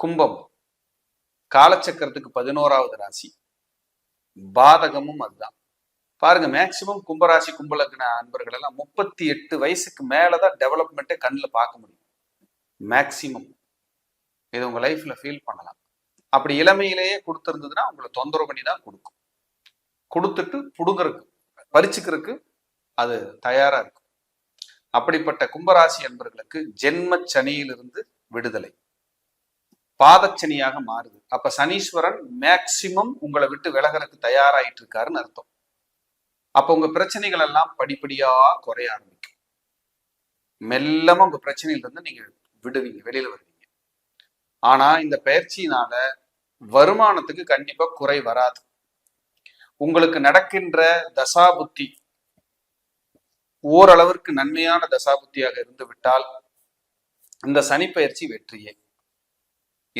கும்பம் காலச்சக்கரத்துக்கு பதினோராவது ராசி. பாதகமும் அதுதான். பாருங்க மேக்சிமம் கும்பராசி கும்பலக்ன அன்பர்கள் எல்லாம் முப்பத்தி எட்டு வயசுக்கு மேலதான் டெவலப்மெண்ட்டை கண்ணில் பார்க்க முடியும். மேக்சிமம் இது உங்க லைஃப்ல ஃபீல் பண்ணலாம். அப்படி இளமையிலேயே கொடுத்துருந்ததுன்னா உங்களை தொந்தரவு பண்ணி தான் கொடுக்கும். கொடுத்துட்டு புடுங்கறதுக்கு பறிச்சுக்கிறதுக்கு அது தயாரா இருக்கும். அப்படிப்பட்ட கும்பராசி அன்பர்களுக்கு ஜென்ம சனியிலிருந்து விடுதலை. பாதச்சனியாக மாறுது. அப்ப சனீஸ்வரன் மேக்சிமம் உங்களை விட்டு விலகறதுக்கு தயாராயிட்டு இருக்காருன்னு அர்த்தம். அப்ப உங்க பிரச்சனைகள் எல்லாம் படிப்படியா குறைய ஆரம்பிக்கும். மெல்லமா உங்க பிரச்சனையில இருந்து நீங்க விடுவீங்க வெளியில வருவீங்க. ஆனா இந்த பயிற்சியினால வருமானத்துக்கு கண்டிப்பா குறை வராது. உங்களுக்கு நடக்கின்ற தசாபுத்தி ஓரளவிற்கு நன்மையான தசாபுத்தியாக இருந்து விட்டால் இந்த சனி பயிற்சி வெற்றியே.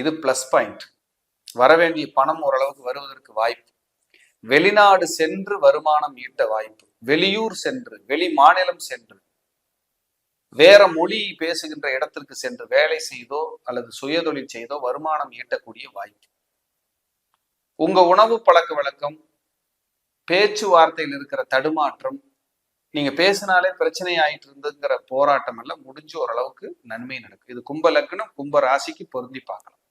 இது பிளஸ் பாயிண்ட் வரவேண்டிய பணம் ஓரளவுக்கு வருவதற்கு வாய்ப்பு. வெளிநாடு சென்று வருமானம் ஈட்ட வாய்ப்பு. வெளியூர் சென்று வெளி மாநிலம் சென்று வேற மொழி பேசுகின்ற இடத்திற்கு சென்று வேலை செய்தோ அல்லது சுயதொழில் செய்தோ வருமானம் ஈட்டக்கூடிய வாய்ப்பு. உங்க உணவு பழக்க வழக்கம் பேச்சுவார்த்தையில் இருக்கிற தடுமாற்றம் நீங்க பேசினாலே பிரச்சனை ஆயிட்டு இருந்துங்கிற போராட்டம் எல்லாம் முடிஞ்ச ஓரளவுக்கு நன்மை நடக்கும். இது கும்ப லக்னம் கும்ப ராசிக்கு பொருந்தி பார்க்கலாம்.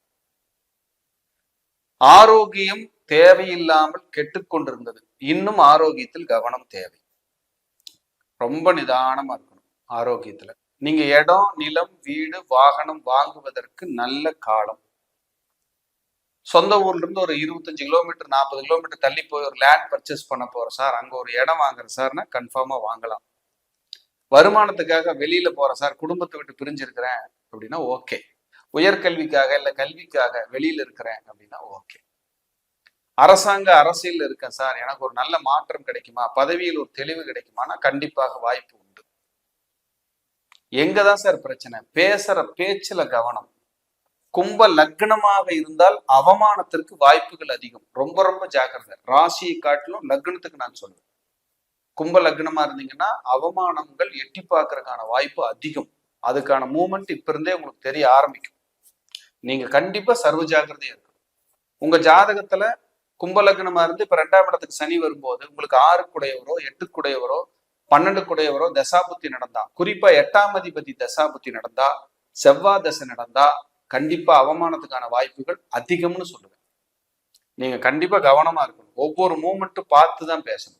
ஆரோக்கியம் தேவையில்லாமல் கெட்டுக்கொண்டிருந்தது இன்னும் ஆரோக்கியத்தில் கவனம் தேவை. ரொம்ப நிதானமா இருக்கணும் ஆரோக்கியத்துல. நீங்க இடம் நிலம் வீடு வாகனம் வாங்குவதற்கு நல்ல காலம். சொந்த ஊர்ல இருந்து ஒரு இருபத்தஞ்சு கிலோமீட்டர் நாற்பது கிலோமீட்டர் தள்ளி போய் ஒரு லேண்ட் பர்ச்சேஸ் பண்ண போறோம் சார் அங்க ஒரு இடம் வாங்குறேன் சார்னா கன்ஃபார்மா வாங்கலாம். வருமானத்துக்காக வெளியில போறேன் சார் குடும்பத்தை விட்டு பிரிஞ்சிருக்கிறேன் அப்படின்னா ஓகே உயர்கல்விக்காக இல்ல கல்விக்காக வெளியில இருக்கிறேன் அப்படின்னா ஓகே அரசாங்க அரசியல் இருக்கேன் சார் எனக்கு ஒரு நல்ல மாற்றம் கிடைக்குமா? பதவியில் ஒரு தெளிவு கிடைக்குமானா கண்டிப்பாக வாய்ப்பு உண்டு. எங்கதான் சார் பிரச்சனை? பேசுற பேச்சுல கவனம். கும்ப லக்னமாக இருந்தால் அவமானத்திற்கு வாய்ப்புகள் அதிகம். ரொம்ப ரொம்ப ஜாக்கிரதை. ராசியை காட்டிலும் லக்னத்துக்கு நான் சொல்லுவேன் கும்ப லக்னமா இருந்தீங்கன்னா அவமானங்கள் எட்டி பார்க்கறதுக்கான வாய்ப்பு அதிகம். அதுக்கான மூமெண்ட் இப்ப இருந்தே உங்களுக்கு தெரிய ஆரம்பிக்கும். நீங்க கண்டிப்பா சர்வ ஜாகிரதையா இருக்கணும். உங்க ஜாதகத்துல கும்பலக்னமா இருந்து இப்ப ரெண்டாம் இடத்துக்கு சனி வரும்போது உங்களுக்கு ஆறு குடையவரோ எட்டு குடையவரோ பன்னெண்டு குடையவரோ தசாபுத்தி நடந்தா குறிப்பா எட்டாம் அதிபதி தசாபுத்தி நடந்தா செவ்வாய் தசை நடந்தா கண்டிப்பா அவமானத்துக்கான வாய்ப்புகள் அதிகம்னு சொல்லுவேன். நீங்க கண்டிப்பா கவனமா இருக்கணும். ஒவ்வொரு மூமெண்ட்டும் பார்த்து தான் பேசணும்.